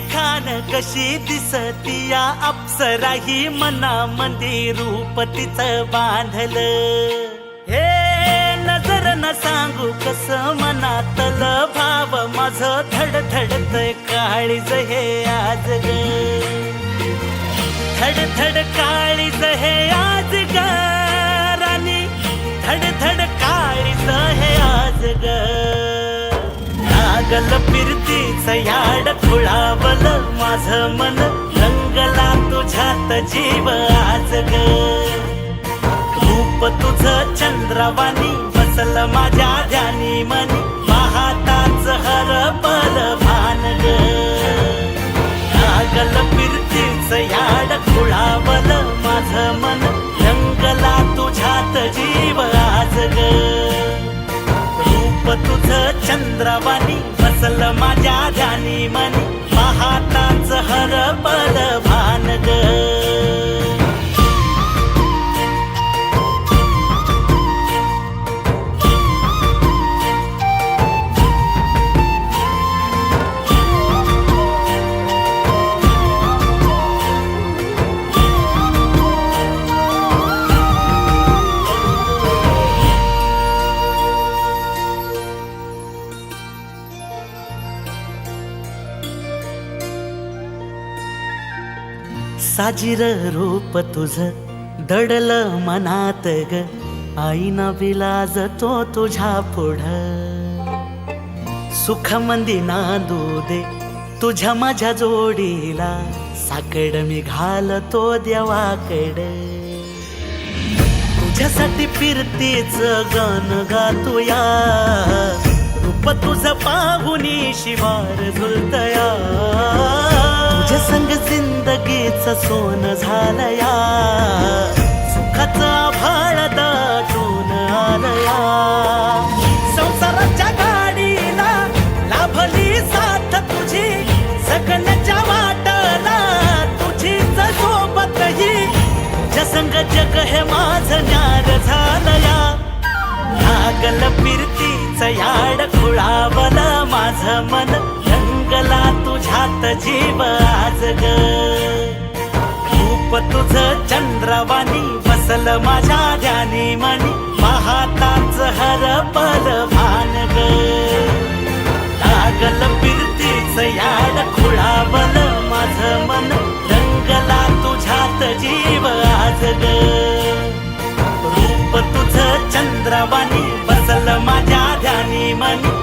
कशी दिसती या अप्सरा ही मना रूप तिचं बांधल. हे नजर न सांगू कस मनातल भाव माझ धडधडत काळीज हे आज ग. धड धड काळीज हे आज ग. लागल फिरतीच याड खुळावल माझ मन. रंगला तुझ्यात जीव आज ग. रूप तुझ चंद्रवाणी बसल माझ्या ध्यानी मनी. तुझ चंद्रवाणी बसल माझ्या ध्यानी मनी. महाताच हर साजिर रूप तुझ दडल मनात ग. आईना विलाज तो तुझ्या पुढ. सुख मंदी नांदू दे तुझ्या माझ्या जोडीला साकड मी घालतो देवाकड. तुझ्यासाठी फिरतीच गाण गातोया. रूप तुझ पाहुनी शिवार झुलतया. जिंदगीच सोन झालया. सुखाचा भाळ दाटून आलया. संसाराच्या गाडीला लाभली साथ तुझी. सगळ्याच्या वाटला तुझीच सोबत ही तुझ्या संग जग हे माझ ज्ञान झालया. लागल फिरतीच याड खुळावलं माझ मन. रंगला तुझ्यात जीव आज ग. रूप तुझ चंद्रवाणी बसल माझ्या ध्यानी मनी पाहताच हर पल भान ग. लागल फिरतीच याड खुळावल माझ मन रंगला तुझ्यात जीव आज ग. रूप तुझ चंद्रवाणी बसल माझ्या ध्यानी मनी